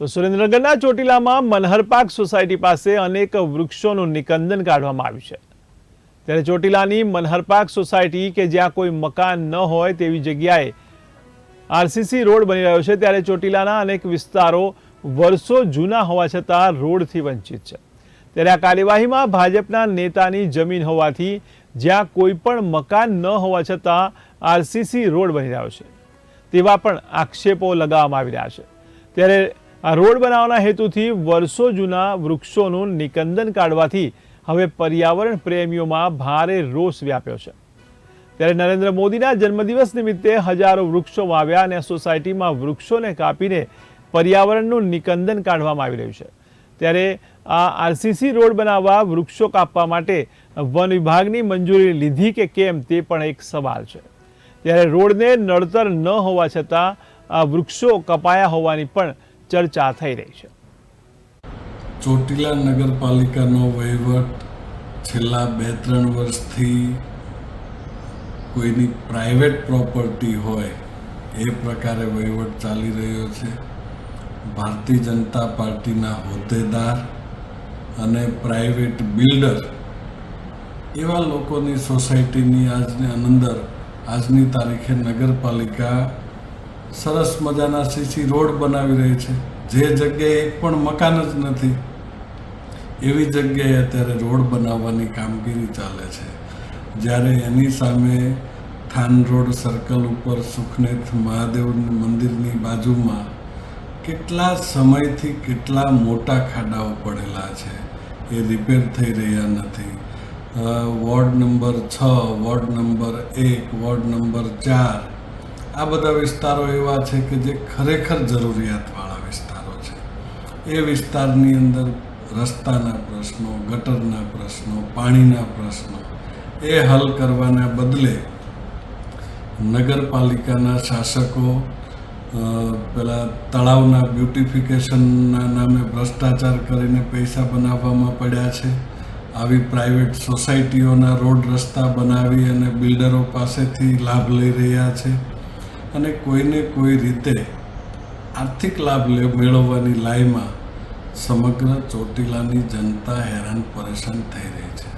તો સુરેન્દ્રનગરના ચોટીલામાં Manhar park society પાસે અનેક વૃક્ષોનું નિકંદન કાઢવામાં આવ્યું છે. ત્યારે ચોટીલાની મનહર પાર્ક સોસાયટી કે જ્યાં કોઈ મકાન ન હોય તેવી જગ્યાએ આરસીસી રોડ બની રહ્યો છે. ત્યારે ચોટીલાના અનેક વિસ્તારો વર્ષો જૂના હોવા છતાં રોડથી વંચિત છે. ત્યારે આ કાર્યવાહીમાં ભાજપના નેતાની જમીન હોવાથી જ્યાં કોઈ પણ મકાન ન હોવા છતાં આરસીસી રોડ બની રહ્યો છે. તેવા પણ આક્ષેપો લગાવવામાં આવી રહ્યા છે. ત્યારે આ રોડ બનાવવાના હેતુથી વર્ષો જૂના વૃક્ષોનું નિકંદન કાઢવાથી હવે પર્યાવરણ પ્રેમીઓમાં ભારે રોષ વ્યાપ્યો છે. ત્યારે નરેન્દ્ર મોદીના જન્મદિવસ નિમિત્તે હજારો વૃક્ષો વાવ્યા અને સોસાયટીમાં વૃક્ષોને કાપીને પર્યાવરણનું નિકંદન કાઢવામાં આવી રહ્યું છે. ત્યારે આ આરસીસી રોડ બનાવવા વૃક્ષો કાપવા માટે વન વિભાગની મંજૂરી લીધી કે કેમ તે પણ એક સવાલ છે. ત્યારે રોડને નડતર ન હોવા છતાં આ વૃક્ષો કપાયા હોવાની પણ ચર્ચા થઈ રહી છે. ચોટીલા નગરપાલિકાનો વહીવટ છેલ્લા બે ત્રણ વર્ષથી કોઈની પ્રાઇવેટ પ્રોપર્ટી હોય એ પ્રકારે વહીવટ ચાલી રહ્યો છે. ભારતીય જનતા પાર્ટીના હોદ્દેદાર અને પ્રાઇવેટ બિલ્ડર એવા લોકોની સોસાયટીની આજની અંદર આજની તારીખે નગરપાલિકા સરસ મજાના સીસી રોડ બનાવી રહી છે. જે જગ્યાએ એક પણ મકાન જ નથી. એવી જગ્યાએ અત્યારે રોડ બનાવવાની કામગીરી ચાલે છે. જ્યારે એની સામે થાન રોડ સર્કલ ઉપર સુખનેથ મહાદેવ મંદિરની બાજુમાં કેટલા સમયથી કેટલા મોટા ખાડાઓ પડેલા છે, એ રિપેર થઈ રહ્યા નથી. વોર્ડ નંબર છ, વોર્ડ નંબર એક, વોર્ડ નંબર ચાર આ બધા વિસ્તારો એવા છે કે જે ખરેખર જરૂરિયાતવાળા વિસ્તારો છે. એ વિસ્તારની અંદર રસ્તાના પ્રશ્નો, ગટરના પ્રશ્નો, પાણીના પ્રશ્નો, એ હલ કરવાના બદલે નગરપાલિકાના શાસકો પેલા તળાવના બ્યુટિફિકેશનના નામે ભ્રષ્ટાચાર કરીને પૈસા બનાવવામાં પડ્યા છે. આવી પ્રાઇવેટ સોસાયટીઓના રોડ રસ્તા બનાવી અને બિલ્ડરો પાસેથી લાભ લઈ રહ્યા છે. અને કોઈને કોઈ રીતે આર્થિક લાભ લે મેળવવાની લાઈમાં સમગ્ર ચોટીલાની જનતા હેરાન પરેશાન થઈ રહી છે.